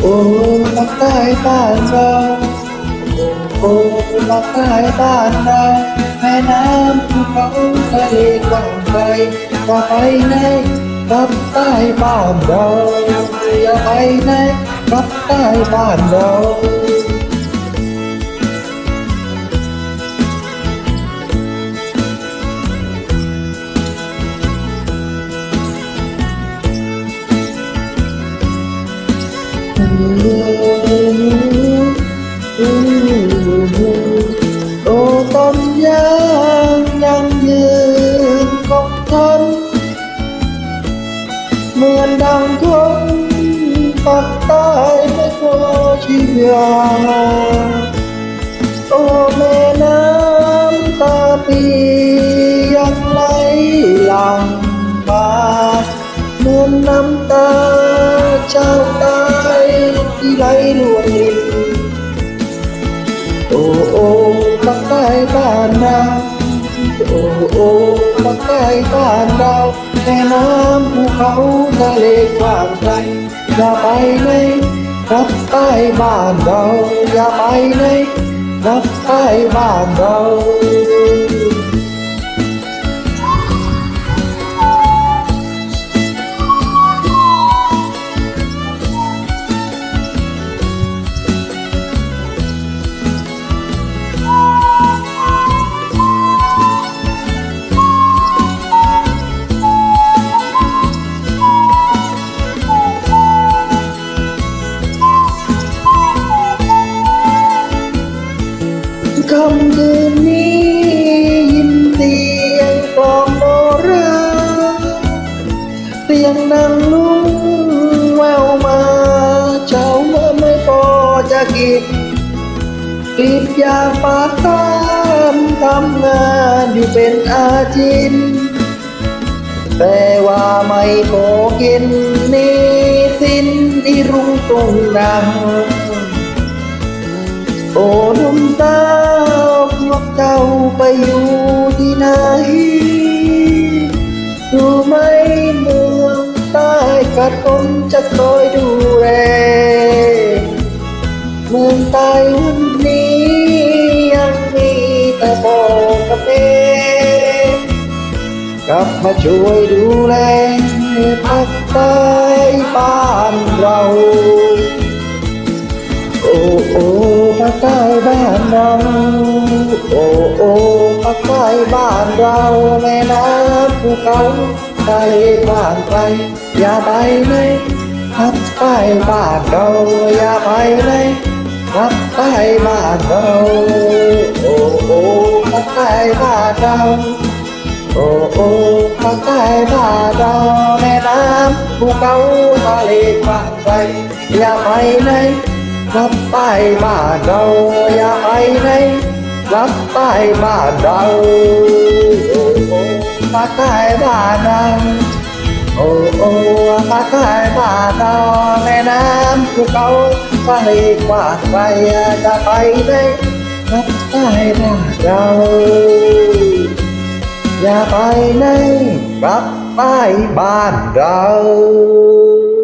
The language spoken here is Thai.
โอ้ลักใต้บ้านเราโอ้ลักใต้บ้านเราแม่น้ำภูเขาทะเลกว้างไกลอย่าไปไหนรับใต้บ้านเราอย่าไปไหนรับใต้บ้านเรา โอ้ต้นยางยังยืนคงทนเหมือนดังทนปักใต้ไม่ กลัวชีวาโอ้แม่น้ำตาปียังไหลหลังมาเหมือนน้ำตาเจ้าตายที่ไหลลวงลินโอ้โอ้ภาคใต้บ้านเราโอ้โอ้ภาคใต้บ้านเราแม่น้ำภูเขาทะเลกว้างไกลอย่าไปไหนรับใต้บ้านเราอย่าไปไหนรับใต้บ้านเรา คำคืนนี้ยินเสียงกลองโนราเสียงดังลุงแววมาเช้าเมื่อไม่พอจะกินกรีดยางปาตามทำงานอยู่เป็นอาจินแต่ว่าไม่พอกินนี่สิ้นที่รุ่งตรงดังโอ้นุ่มสา กเจ้าไปอยู่ที่ไหน รู้ไหมเมืองใต้ขาดคนจะคอยดูแล เมืองใต้วันนี้ยังมีแต่พ่อกับแม่กลับมาช่วยดูแลภาคใต้บ้านเราโอ้โอ้ภาคใต้บ้านเรา โอ้โอ้ภาคใต้บ้านเราแม่น้ำภูเขาทะเลกว้างไกลอย่าไปไหนภาคใต้บ้านเราอย่าไปไหนภาคใต้บ้านเราโอ้โอ้ภาคใต้บ้านเราโอ้โอ้ภาคใต้บ้านเราแม่น้ำภูเขาทะเลกว้างไกลอย่าไปไหนรับใต้บ้านเราอย่าไปไหน รับใต้บ้านเราโอ้โอ้ภาคใต้บ้านเราโอ้โอ้ภาคใต้บ้านเราแม่น้ำภูเขาทะเลกว้างไกลจะไปไหนรับใต้บ้านเราอย่าไปไหนรับใต้บ้านเรา